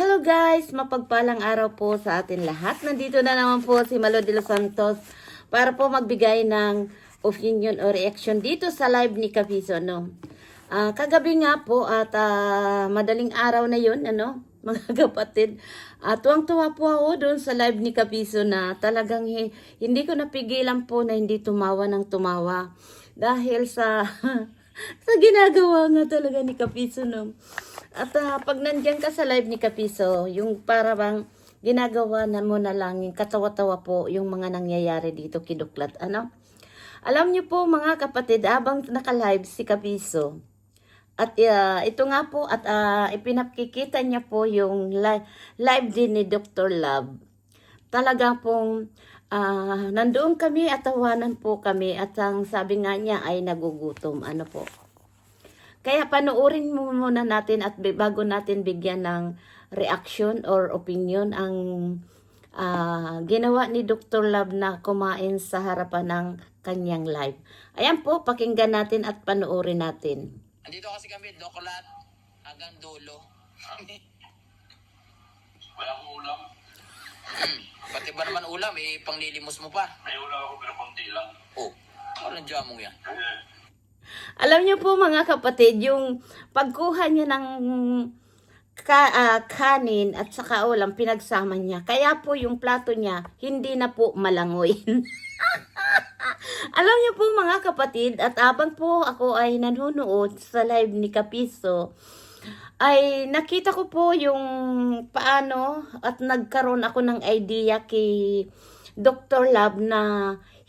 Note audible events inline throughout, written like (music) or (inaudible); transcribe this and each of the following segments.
Hello guys! Mapagpalang araw po sa atin lahat. Nandito na naman po si Malo de los Santos para po magbigay ng opinion o reaction dito sa live ni Kapiso. No? Ah, kagabi nga po at ah, madaling araw na yun, ano, (laughs) mga kapatid. At tuwang-tuwa po ako doon sa live ni Kapiso na talagang hi- hindi ko napigilan po na hindi tumawa ng tumawa. Dahil sa (laughs) (laughs) sa ginagawa nga talaga ni Kapiso no. At ah, pag nandyan ka sa live ni Kapiso, yung para bang ginagawa na mo na lang, yung katawa-tawa po yung mga nangyayari dito kiduklat. Ano? Alam niyo po mga kapatid, habang naka-live si Kapiso, at ah, ito nga po, at ah, ipinakikita niya po yung li- live din ni Dr. Love. Talaga pong ah, nandoon kami at tawanan po kami at ang sabi nga niya ay nagugutom. Ano po? Kaya panoorin mo muna natin at bago natin bigyan ng reaction or opinion ang ah, ginawa ni Dr. Love na kumain sa harapan ng kanyang live. Ayan po, pakinggan natin at panoorin natin. Andito kasi kami, Doklat, hanggang dulo. (laughs) Wala akong ulam. Hmm, Pati ba naman ulam, eh, panglilimos mo pa. May ulam ako pero konti lang. Oh, anong dyan mo yan? Alam niyo po mga kapatid, yung pagkuha niya ng ka, ah, kanin at saka ulam, pinagsama niya. Kaya po yung plato niya, hindi na po malangoy. (laughs) Alam niyo po mga kapatid, at abang po ako ay nanonood sa live ni Kapiso, ay nakita ko po yung paano at nagkaroon ako ng idea kay Dr. Love na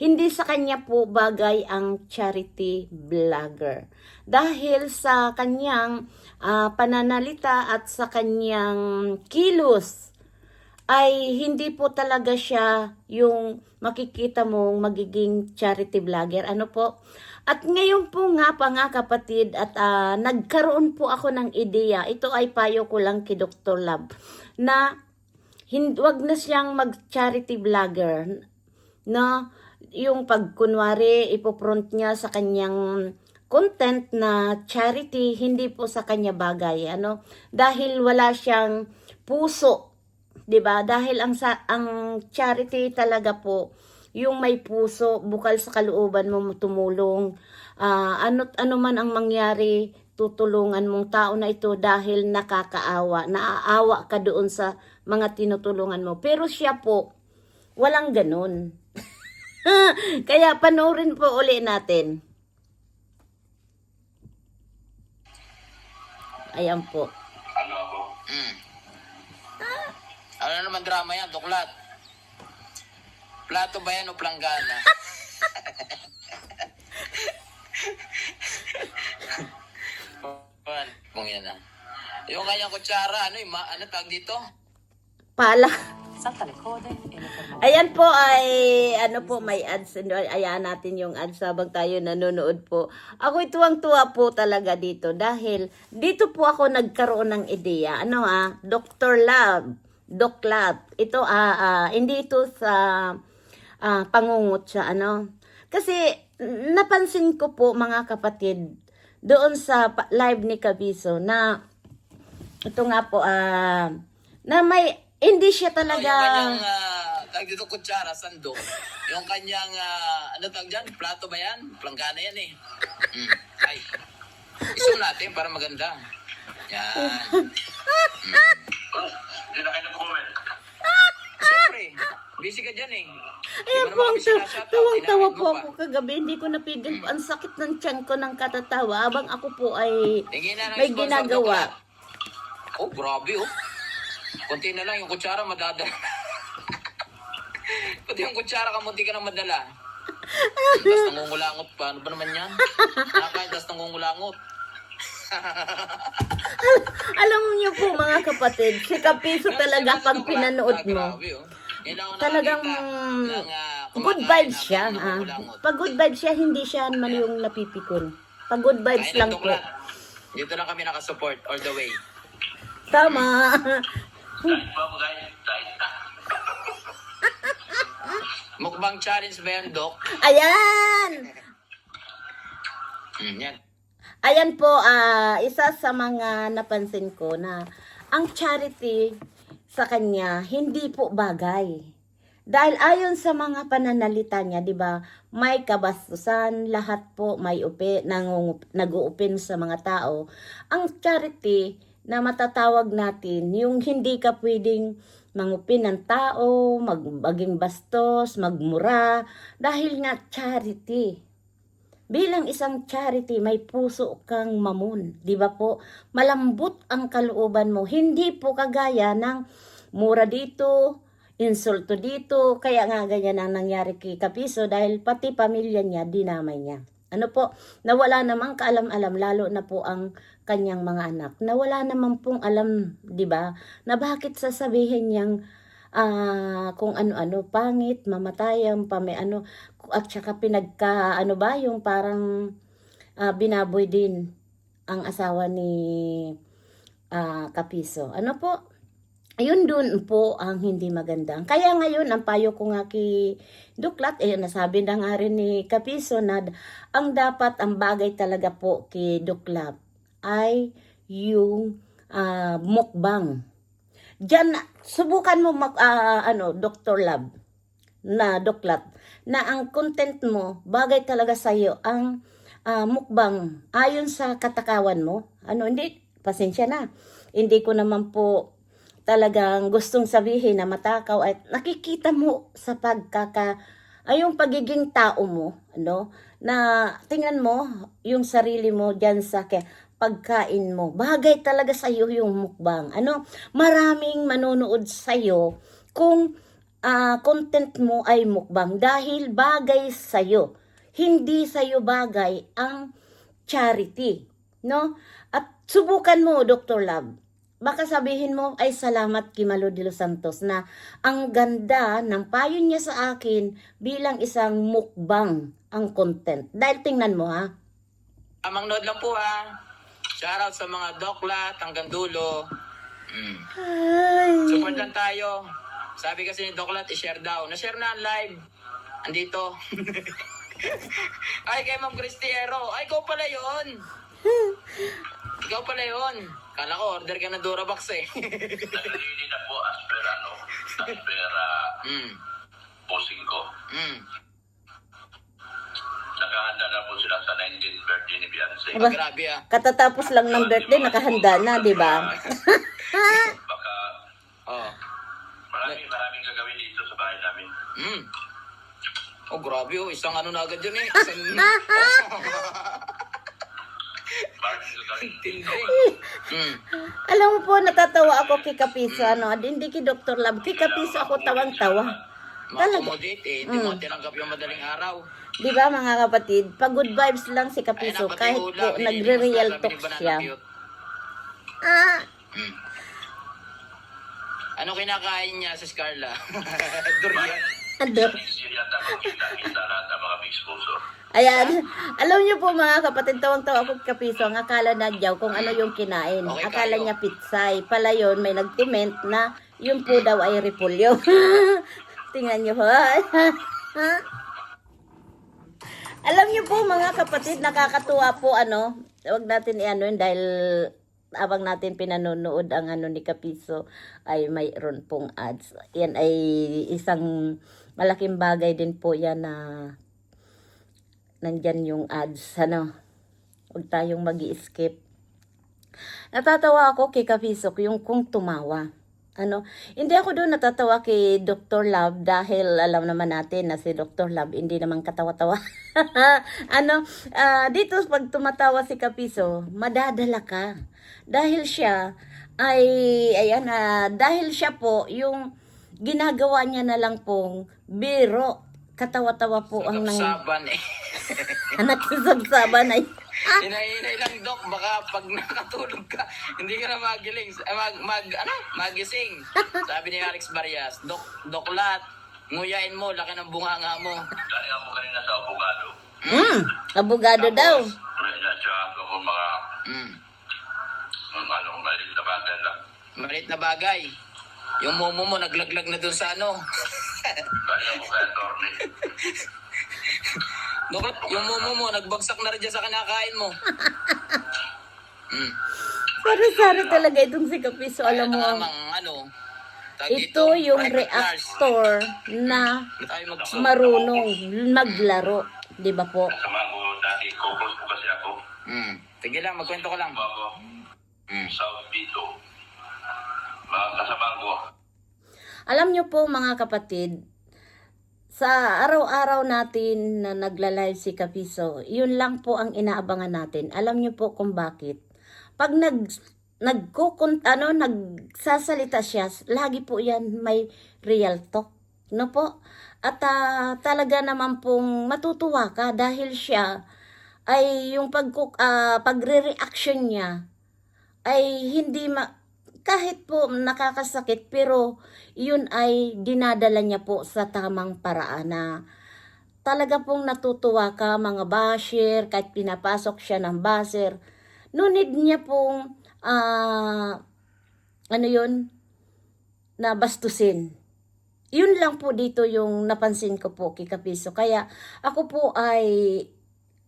hindi sa kanya po bagay ang charity vlogger. Dahil sa kanyang ah, pananalita at sa kanyang kilos, ay hindi po talaga siya yung makikita mong magiging charity vlogger. Ano po? At ngayon po nga pa nga kapatid at ah, nagkaroon po ako ng ideya. Ito ay payo ko lang kay Dr. Love na hin- wag na siyang mag-charity vlogger na yung pag kunwari ipopront niya sa kanyang content na charity hindi po sa kanya bagay ano? Dahil wala siyang puso 'di ba? Dahil ang sa ang charity talaga po yung may puso bukal sa kalooban mo tumulong. Ah, ano ano man ang mangyari tutulungan mong tao na ito dahil nakakaawa naaawa ka doon sa mga tinutulungan mo. Pero siya po walang ganun (laughs) kaya panoorin po uli natin ayan po ano ako? Hmm. Ano naman drama yan, Doklat? Plato ba yan o planggana? (laughs) Kung yan na. Yung kanyang kutsara, ano yung, ma- ano tag dito? pala Eh. Iniforma. Ayan po ay ano po may ads ayan natin yung ads habang tayo nanonood po. Ako tuwang-tuwa po talaga dito dahil dito po ako nagkaroon ng ideya. Ano ah, Dr. Love, Doc Love. Ito ah, ah, hindi ito sa ah, pangungot siya ano. Kasi napansin ko po mga kapatid doon sa live ni Kabiso na ito nga po ah na may hindi siya talaga Yung kanyang, uh, tag dito kutsara, sandok. Yung kanyang, ah, ano tag dyan? Plato ba yan? Planggana yan eh. Mm. Ay. Iso natin para maganda. Yan. Oh, hindi na kayo nag-comment. Siyempre, busy ka dyan eh. Ayan po, mo ang taw- tawang-tawa po ako kagabi. Hindi ko napigil. po. Ang sakit ng tiyan ko ng katatawa. Abang ako po ay may ginagawa. Oh, grabe oh. Kunti na lang yung kutsara madadala. (laughs) Pati yung kutsara kamunti ka na madala. Tapos nangungulangot pa. Ano ba naman yan? Nakakain, tapos nangungulangot. Alam niyo po mga kapatid, si Kapiso talaga pag pinanood Ah, mo. Oh. Talagang ah, good vibes siya. Ah. Pag good vibes siya, hindi siya man yung napipikon. Pag good vibes lang po. Dito lang kami nakasupport all the way. Tama. Mukbang challenge ba yan, Doc? Ayan! Hmm, yan. Ayan po, ah, isa sa mga napansin ko na ang charity sa kanya hindi po bagay. Dahil ayon sa mga pananalita niya, 'di ba? May kabastusan, lahat po may upi, nangungup, nag-uupin sa mga tao. Ang charity na matatawag natin, yung hindi ka pwedeng mangupin ng tao, mag, maging bastos, magmura, dahil nga charity. Bilang isang charity, may puso kang mamon. Di ba po? Malambot ang kalooban mo. Hindi po kagaya ng mura dito, insulto dito. Kaya nga ganyan ang nangyari kay Kapiso dahil pati pamilya niya, dinamay niya. Ano po, nawala namang kaalam-alam, lalo na po ang kanyang mga anak. Nawala naman pong alam, di ba, na bakit sasabihin niyang ah kung ano-ano, pangit, mamatayan, pame ano, at saka pinagka, ano ba, yung parang ah, binaboy din ang asawa ni ah, Kapiso. Ano po? Ayun dun po ang hindi maganda. Kaya ngayon, ang payo ko nga kay Duklat, eh, nasabi na nga rin ni Kapiso na ang dapat, ang bagay talaga po kay Duklat ay yung ah, mukbang. Diyan, subukan mo mag, ah, ano, Dr. Lab na Duklat, na ang content mo, bagay talaga sa'yo, ang ah, mukbang, ayon sa katakawan mo. Ano, hindi, pasensya na. Hindi ko naman po talagang gustong sabihin na matakaw at nakikita mo sa pagkaka ay yung pagiging tao mo ano? Na tingnan mo yung sarili mo diyan sa ke, pagkain mo. Bagay talaga sa iyo yung mukbang ano? Maraming manonood sa iyo kung ah, content mo ay mukbang dahil bagay sa iyo hindi sa iyo bagay ang charity no? At subukan mo Dr. Love baka sabihin mo ay salamat kay Malo de los Santos na ang ganda ng payo niya sa akin bilang isang mukbang ang content. Dahil tingnan mo ha. Amang nood lang po ha. Shoutout sa mga doklat hanggang dulo. Mm. Ay. Support lang tayo. Sabi kasi ni Doklat, i-share daw. Na-share na ang live. Andito. (laughs) Ay, kay Ma'am Cristiero. Ay, ikaw pala yun. ikaw pala yun. Kala ko, order ka ng Durabox eh. Naglili na po as per ano, as per ah, mm. posing ko. Mm. Nakahanda na po sila sa 19th birthday ni Beyonce. Aba. Grabe ah. Katatapos lang ng birthday, nakahanda na, di ba? (laughs) Baka Oh. maraming maraming gagawin dito sa bahay namin. Mm. Oh, grabe oh. Isang ano na agad yun eh. (laughs) Isang... (laughs) Mm. Alam mo po, natatawa ako kay Kapiso, ano, hindi kay Dr. Love, kay Kapiso ako tawang-tawa. Talaga. Ma-accommodate eh. Hindi mo tinanggap yung madaling araw. Di ba mga kapatid? Pag good vibes lang si Kapiso, kahit hula, binili nagre-real talk siya. Ah, Mm. Ano kinakain niya sa Scarla? (laughs) Durian. Ayan. Alam niyo po mga kapatid, tawang-tawa ako Kapiso. Ang akala na diyaw kung ano yung kinain. Okay, akala kayo. niya pitsay. Pala yun, may nag-comment na yun po daw ay repolyo. (laughs) Tingnan niyo po. (laughs) Alam niyo po mga kapatid, nakakatuwa po ano. Huwag natin i-ano yun dahil abang natin pinanonood ang ano ni Kapiso ay mayroon pong ads. Yan ay isang malaking bagay din po yan na nandyan yung ads, ano. Huwag tayong mag skip Natatawa ako kay Kapisok yung kung tumawa. Ano, hindi ako doon natatawa kay Dr. Love dahil alam naman natin na si Dr. Love hindi naman katawa-tawa. (laughs) ano, ah, dito pag tumatawa si Kapiso, madadala ka. Dahil siya ay, ayan, ah, dahil siya po yung ginagawa niya na lang pong biro. Katawa-tawa po ang nang Saban eh. (laughs) anak sa sabsaban ay (laughs) Hinahinay lang, Dok. Baka pag nakatulog ka, hindi ka na magiling. eh, Mag, mag, ano? Magising. Sabi ni Alex Barrias, Dok, Doklat, nguyain mo, laki ng bunganga mo. Galing ako kanina sa abogado. mm, abogado daw. Medyo ko mga Mm. um, ano, maliit na bagay lang. Malit na bagay. Yung momo mo, naglaglag na dun sa ano. Galing ako kay attorney. Doklat, (laughs) yung momo mo, nagbagsak na rin dyan sa kinakain mo. Mm. Sari-sari talaga itong si Kapiso. Alam mo, Kaya tamang, ano, ito dito, yung private cars. reactor na Hindi tayo mag marunong maglaro. Di ba po? Kasama ko dati, co-host po kasi ako. Hmm. Sige lang, magkwento ko lang. Bago, Hmm. South dito. Mga kasama ko, Alam nyo po mga kapatid, sa araw-araw natin na nagla-live si Kapiso, yun lang po ang inaabangan natin. Alam nyo po kung bakit. Pag nag nagkukun ano nagsasalita siya, lagi po 'yan may real talk, no po? At ah, talaga naman pong matutuwa ka dahil siya ay yung pag pagre-reaction niya ay hindi ma kahit po nakakasakit pero yun ay dinadala niya po sa tamang paraan na talaga pong natutuwa ka mga basher kahit pinapasok siya ng basher no need niya pong ah, ano yun? Na bastusin. Yun lang po dito yung napansin ko po kay Kapiso kaya ako po ay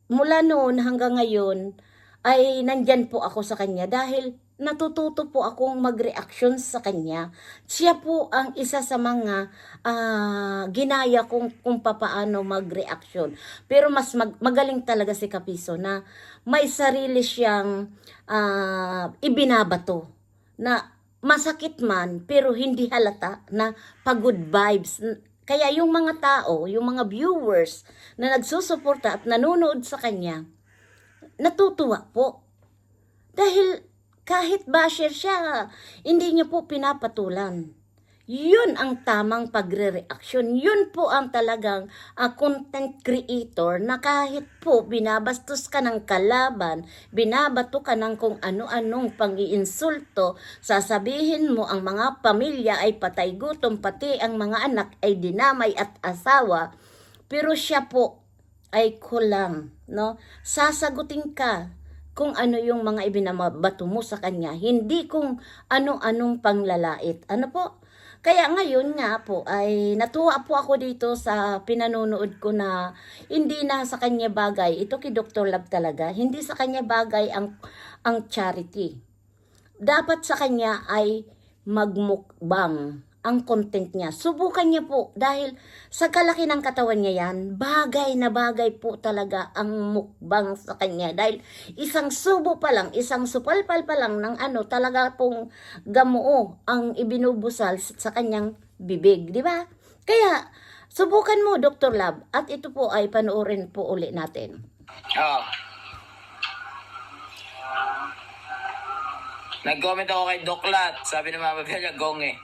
mula noon hanggang ngayon ay nandyan po ako sa kanya dahil natututo po akong mag-reaction sa kanya. Siya po ang isa sa mga ah, ginaya kong kung papaano mag-reaction. Pero mas mag- magaling talaga si Kapiso na may sarili siyang ah, ibinabato na masakit man pero hindi halata na pagod vibes. Kaya yung mga tao, yung mga viewers na nagsusuporta at nanonood sa kanya, natutuwa po. Dahil kahit basher siya, hindi niya po pinapatulan. Yun ang tamang pagre-reaction. Yun po ang talagang ah, content creator na kahit po binabastos ka ng kalaban, binabato ka ng kung ano-anong pang-iinsulto, sasabihin mo ang mga pamilya ay patay gutom, pati ang mga anak ay dinamay at asawa, pero siya po ay kulang, no? Sasagutin ka kung ano yung mga ibinabato mo sa kanya, hindi kung ano-anong panglalait. Ano po? Kaya ngayon nga po ay natuwa po ako dito sa pinanonood ko na hindi na sa kanya bagay. Ito kay Dr. Love talaga, hindi sa kanya bagay ang ang charity. Dapat sa kanya ay magmukbang ang content niya. Subukan niya po dahil sa kalaki ng katawan niya yan, bagay na bagay po talaga ang mukbang sa kanya. Dahil isang subo pa lang, isang supalpal pa lang ng ano, talaga pong gamoo ang ibinubusal sa kanyang bibig. Di ba? Kaya, subukan mo, Dr. Lab. At ito po ay panoorin po uli natin. Oo. Nag-comment ako kay Doklat. Sabi ng Mama Bella, gonge.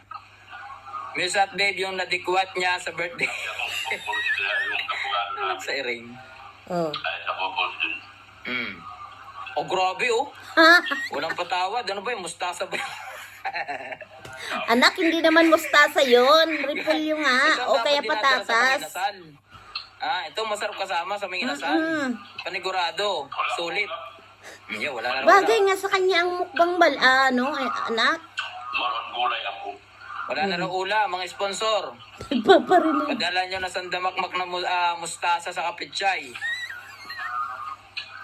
Miss at babe, yung nadikwat niya sa birthday. (laughs) sa iring. Oh. Hmm. Oh, grabe oh. (laughs) Walang patawad. Ano ba yung mustasa ba? (laughs) Anak, hindi naman mustasa yon Repolyo nga. Ito O kaya patatas. Ah, ito masarap kasama sa mga inasal. Mm-mm. Panigurado. Sulit. Hmm, yun, wala na Bagay nga sa kanya ang mukbang bal, ano, ay, anak. Maroon gulay ako. Wala na raw ula, mga sponsor. Nagpaparinig. Padala nyo na sandamakmak na mu- ah, mustasa sa kapitchay.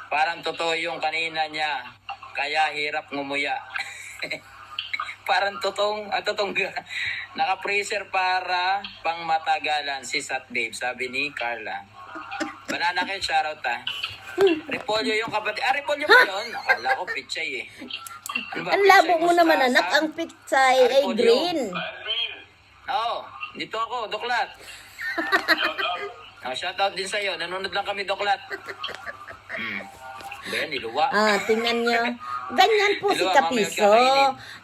Parang totoo yung kanina niya. Kaya hirap ngumuya. (laughs) Parang totong, at totong naka-freezer para pang matagalan si Sat Babe, sabi ni Carla. Banana kayo, shoutout ah. Repolyo yung kapatid. Ah, repolyo pa yun? Akala ko pichay eh. Ano ba, Ang labo pichay, mo naman anak, ang pitsay Ay, green. Oo, oh, dito ako, Doklat. Oh, shoutout din sa'yo. Nanonood lang kami, Doklat. Hmm. Ba yan, niluwa. Ah, tingnan nyo. Ganyan po si Dalawa, Kapiso.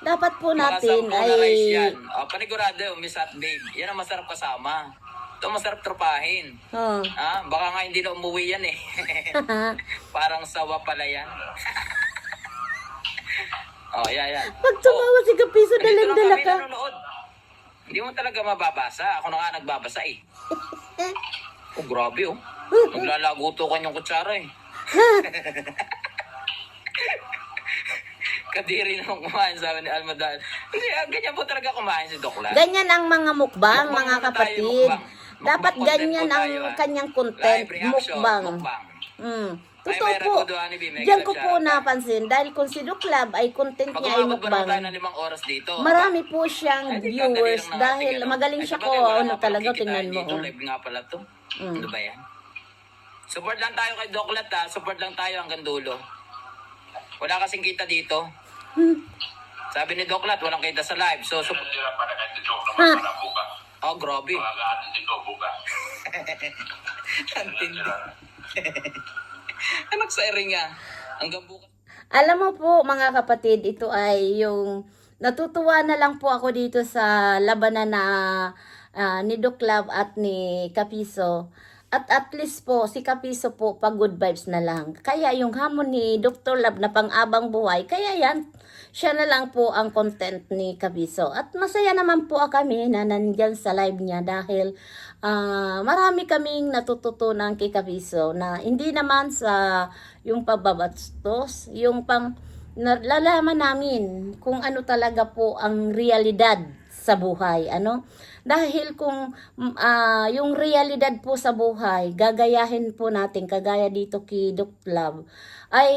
Dapat po natin na ay... yan. Oh, panigurado yung Miss Hot Babe. Yan ang masarap kasama. Ito masarap tropahin. Oh. Ah, baka nga hindi na umuwi yan eh. (laughs) (laughs) Parang sawa pala yan. (laughs) oh, yan, yan. Pag tumawa si Kapiso, Nandito lang dalang-dala kami ka. nanonood. Hindi mo talaga mababasa. Ako na nga nagbabasa eh. Oh, grabe oh. Maglalago to kanyang kutsara eh. Kadiri naman kumain sabi ni Almadal. Hindi, ah, ganyan po talaga kumain si Dokla. Ganyan ang mga mukbang, Mukbang mga muna tayo, kapatid. mukbang. Dapat ganyan ang tayo, ah. kanyang content, mukbang. mukbang. Mm. Totoo po. Diyan ko po napansin dahil kung si Duklab ay content niya ay mukbang. Marami po siyang viewers dahil ano? magaling siya ko. Ano talaga, tingnan mo. Oh. live nga pala to. Mm. Ano ba yan? Support lang tayo kay Doklat ha. Support lang tayo hanggang dulo. Wala kasing kita dito. Hmm. Sabi ni Doklat, walang kita sa live. So, sup- Sila oh, grabe. Mag-aatin dito bukas. (laughs) Ang tindi. Anak sa eringa. Hanggang bukas. Alam mo po mga kapatid, ito ay yung natutuwa na lang po ako dito sa labanan na ah, ni Doc Love at ni Kapiso. At at least po, si Kapiso po, pag good vibes na lang. Kaya yung hamon ni Dr. Love na pang-abang buhay, kaya yan, siya na lang po ang content ni Kapiso. At masaya naman po kami na nandyan sa live niya dahil ah, marami kaming natututunan kay Kapiso na hindi naman sa yung pagbabatstos, yung pang nalalaman namin kung ano talaga po ang realidad sa buhay, ano? Dahil kung ah, yung realidad po sa buhay, gagayahin po natin, kagaya dito kay Doc Love, ay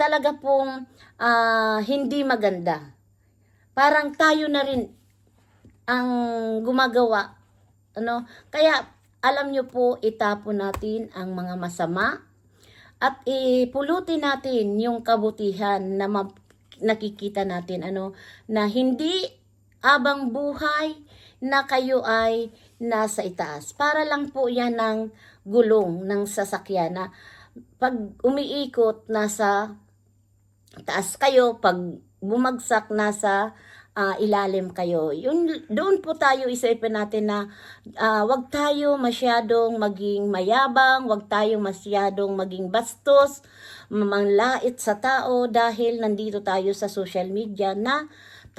talaga pong ah, hindi maganda. Parang tayo na rin ang gumagawa. Ano? Kaya alam nyo po, itapon natin ang mga masama at ipulutin natin yung kabutihan na nakikita natin ano na hindi abang buhay na kayo ay nasa itaas. Para lang po yan ng gulong ng sasakyan na pag umiikot nasa taas kayo, pag bumagsak nasa ah, ilalim kayo. Yun, doon po tayo isipin natin na ah, wag tayo masyadong maging mayabang, wag tayo masyadong maging bastos, manglait sa tao dahil nandito tayo sa social media na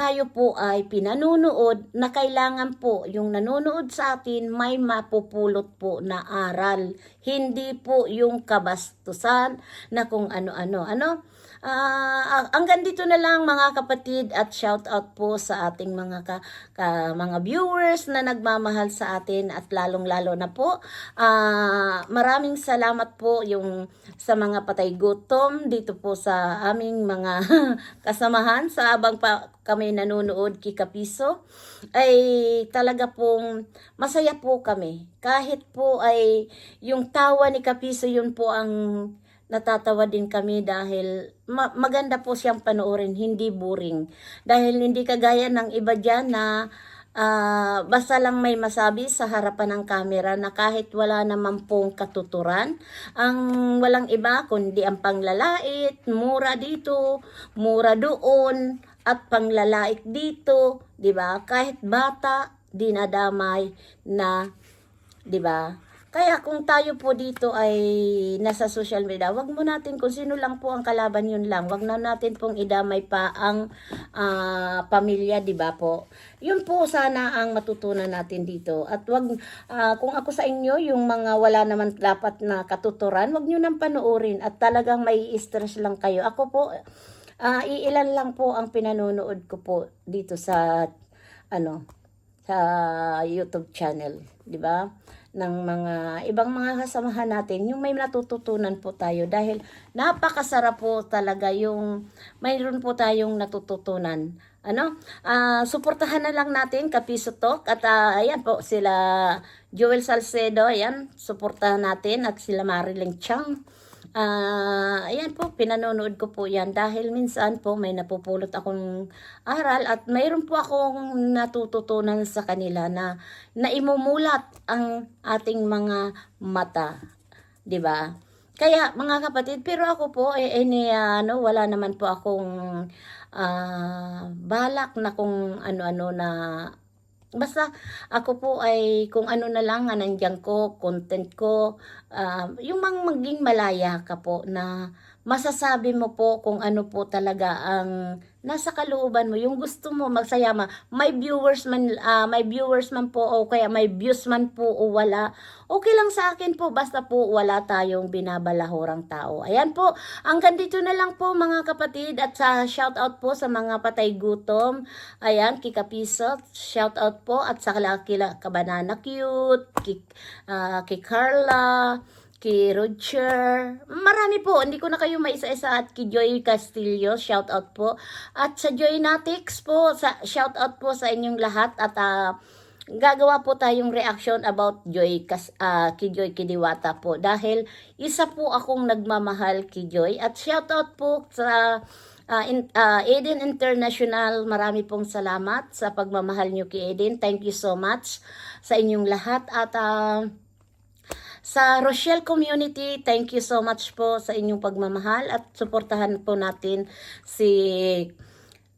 tayo po ay pinanunood na kailangan po yung nanonood sa atin may mapupulot po na aral. Hindi po yung kabastusan na kung ano-ano. Ano? Ah, hanggang dito na lang mga kapatid at shout out po sa ating mga ka, ka- mga viewers na nagmamahal sa atin at lalong-lalo na po. Ah, maraming salamat po yung sa mga patay gutom dito po sa aming mga (laughs) kasamahan sa abang pa kami nanonood kay Kapiso ay talaga pong masaya po kami. Kahit po ay yung tawa ni Kapiso yun po ang natatawa din kami dahil ma- maganda po siyang panoorin, hindi boring. Dahil hindi kagaya ng iba dyan na ah, basta lang may masabi sa harapan ng camera na kahit wala naman pong katuturan, ang walang iba kundi ang panglalait, mura dito, mura doon, at panglalait dito, 'di ba? Kahit bata dinadamay na 'di ba? Kaya kung tayo po dito ay nasa social media, wag mo natin kung sino lang po ang kalaban yun lang. Wag na natin pong idamay pa ang ah, pamilya, 'di ba po? Yun po sana ang matutunan natin dito. At wag ah, kung ako sa inyo yung mga wala naman dapat na katuturan, wag niyo nang panoorin at talagang may stress lang kayo. Ako po ah, iilan lang po ang pinanonood ko po dito sa ano sa YouTube channel, 'di ba? Ng mga ibang mga kasamahan natin, yung may natututunan po tayo dahil napakasarap po talaga yung mayroon po tayong natututunan. Ano? Ah, suportahan na lang natin Kapiso Talk at ah, ayan po sila Joel Salcedo, ayan, suportahan natin at sila Marilyn Chang. Ah, ayan po, pinanonood ko po yan dahil minsan po may napupulot akong aral at mayroon po akong natututunan sa kanila na naimumulat ang ating mga mata. 'Di ba? Kaya mga kapatid, pero ako po eh, eh ni, ano, wala naman po akong ah, balak na kung ano-ano na Basta ako po ay kung ano na lang nandiyan ko, content ko, ah, yung mang maging malaya ka po na masasabi mo po kung ano po talaga ang nasa kalooban mo, yung gusto mo magsaya ma, may viewers man, ah, may viewers man po o kaya may views man po o wala, okay lang sa akin po, basta po wala tayong binabalahorang tao. Ayan po, hanggang dito na lang po mga kapatid at sa shout out po sa mga patay gutom, ayan, kika Piso, shout out po at sa kila, kila Kabanana Cute, kay, ah, kay Carla, kay Roger, marami po, hindi ko na kayo maisa-isa at kay Joy Castillo, shout out po. At sa Joy Natix po, sa, shout out po sa inyong lahat. At ah, gagawa po tayong reaction about Joy Kas, ah, kay Joy Kidiwata po. Dahil isa po akong nagmamahal kay Joy. At shout out po sa ah, in, ah, Eden International, marami pong salamat sa pagmamahal niyo kay Eden. Thank you so much sa inyong lahat. At ah, sa Rochelle Community, thank you so much po sa inyong pagmamahal at suportahan po natin si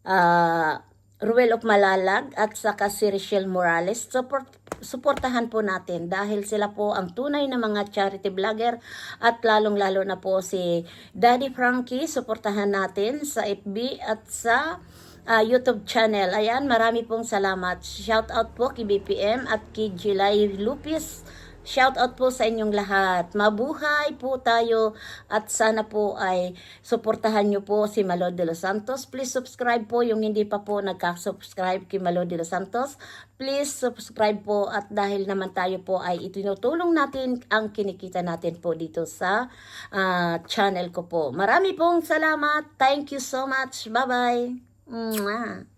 ah, Ruel of Malalag at saka si Rochelle Morales. Support, suportahan po natin dahil sila po ang tunay na mga charity vlogger at lalong-lalo na po si Daddy Frankie. Suportahan natin sa FB at sa ah, YouTube channel. Ayan, marami pong salamat. Shout out po kay BPM at kay July Lupis. Shout out po sa inyong lahat. Mabuhay po tayo at sana po ay suportahan nyo po si Malo de los Santos. Please subscribe po yung hindi pa po nagka-subscribe kay Malo de los Santos. Please subscribe po at dahil naman tayo po ay itinutulong natin ang kinikita natin po dito sa ah, channel ko po. Marami pong salamat. Thank you so much. Bye-bye. Mwah.